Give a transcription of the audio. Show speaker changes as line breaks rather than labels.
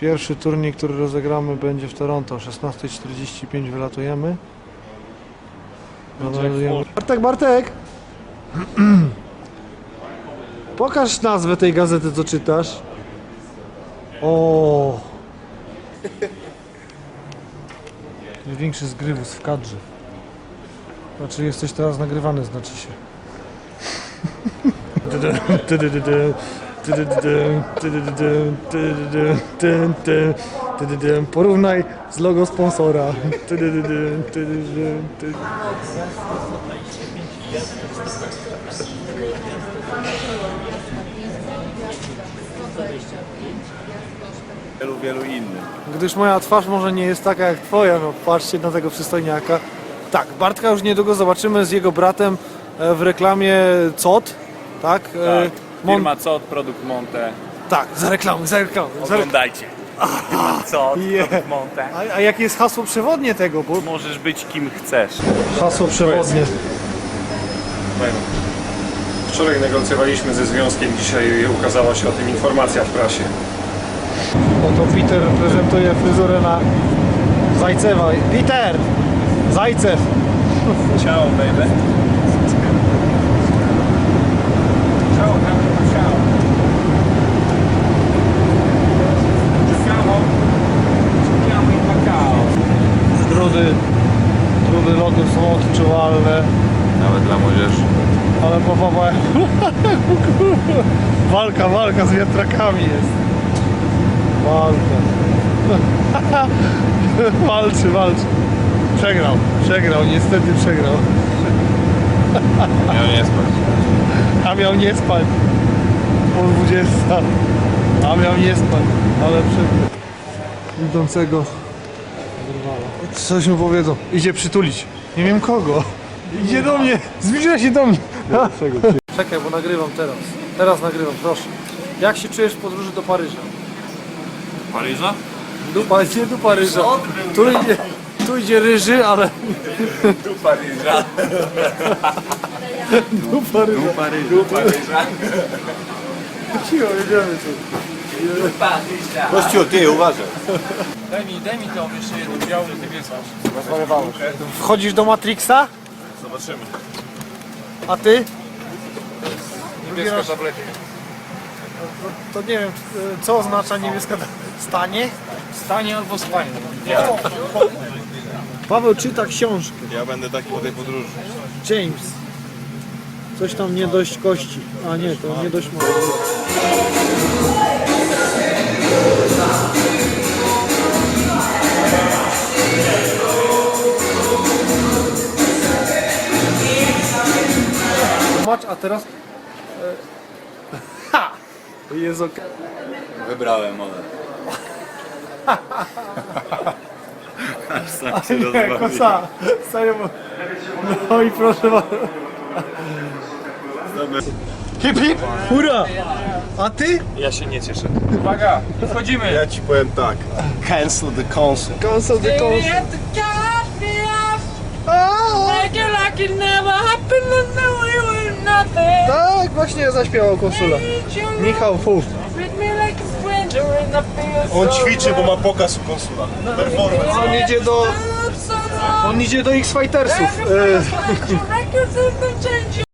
Pierwszy turniej, który rozegramy będzie w Toronto. O 16.45 wylatujemy. Wylatujemy. Bartek, Bartek! Pokaż nazwę tej gazety, co czytasz. O. Największy zgrywus w kadrze. Znaczy jesteś teraz nagrywany, znaczy się. Porównaj z logo sponsora.
Wielu, wielu innych.
Gdyż moja twarz może nie jest taka jak twoja, no patrzcie na tego przystojniaka. Tak, Bartka już niedługo zobaczymy z jego bratem e, w reklamie COT, tak? E,
Tak.
Mon-
Firma COT, produkt Monte.
tak, za reklamę, za reklamę.
Oglądajcie. Firma COT,
Yeah.
produkt Monte.
A, a jakie jest hasło przewodnie tego? Bo
Możesz być kim chcesz.
hasło przewodnie.
Wczoraj negocjowaliśmy ze związkiem, dzisiaj ukazała się o tym informacja w prasie.
Oto Peter prezentuje fryzurę na Zajcewa. Peter! Zajcew!
Ciao, baby. Ciao, ciao.
Lodu są odczuwalne,
Nawet dla młodzieży.
ale mowa Walka, walka z wiatrakami jest. Walka. walczy, walczy. Przegrał, przegrał, niestety przegrał.
Miał nie spać.
A miał nie spać. Po 20. A miał nie spać, ale przegrał. Idącego. Coś mu powiedzą. Idzie przytulić. Nie wiem kogo. Idzie do mnie. Zbliża się do mnie. Czekaj, bo nagrywam teraz. Teraz nagrywam, proszę. Jak się czujesz w podróży do Paryża?
Paryża?
Do, nie do Paryża. Tu idzie, tu idzie ryży, ale
Tu Paryża.
do Paryża.
Paryża. Tu Paryża.
Cicho, jedziemy tu.
Kościół, ty uważaj.
Daj mi, daj mi tą jeszcze jedną białą niebieską.
Wchodzisz do Matrixa?
Zobaczymy.
A ty?
Niebieska tabletka.
To nie wiem, co oznacza niebieska stanie?
Stanie albo spanie.
Paweł czyta książkę.
Ja będę taki po tej podróży.
James. Coś tam nie dość kości. A nie, to nie dość może. Macz, a teraz... e, Ha! Jest ok.
Wybrałem one. Aż sam się rozbawił.
Kosa, serio, bo- no i proszę bardzo. Hip hip, hurra! A ty?
Ja się nie cieszę. Uwaga, wchodzimy.
Ja ci powiem tak. Cancel the console.
Cancel the
were nothing.
Tak, właśnie zaśpiewał konsula. Michał Fu.
treat me like a stranger in the field.
On ćwiczy, bo ma pokaz u konsula. Performance.
On idzie do, on idzie do X-Fightersów.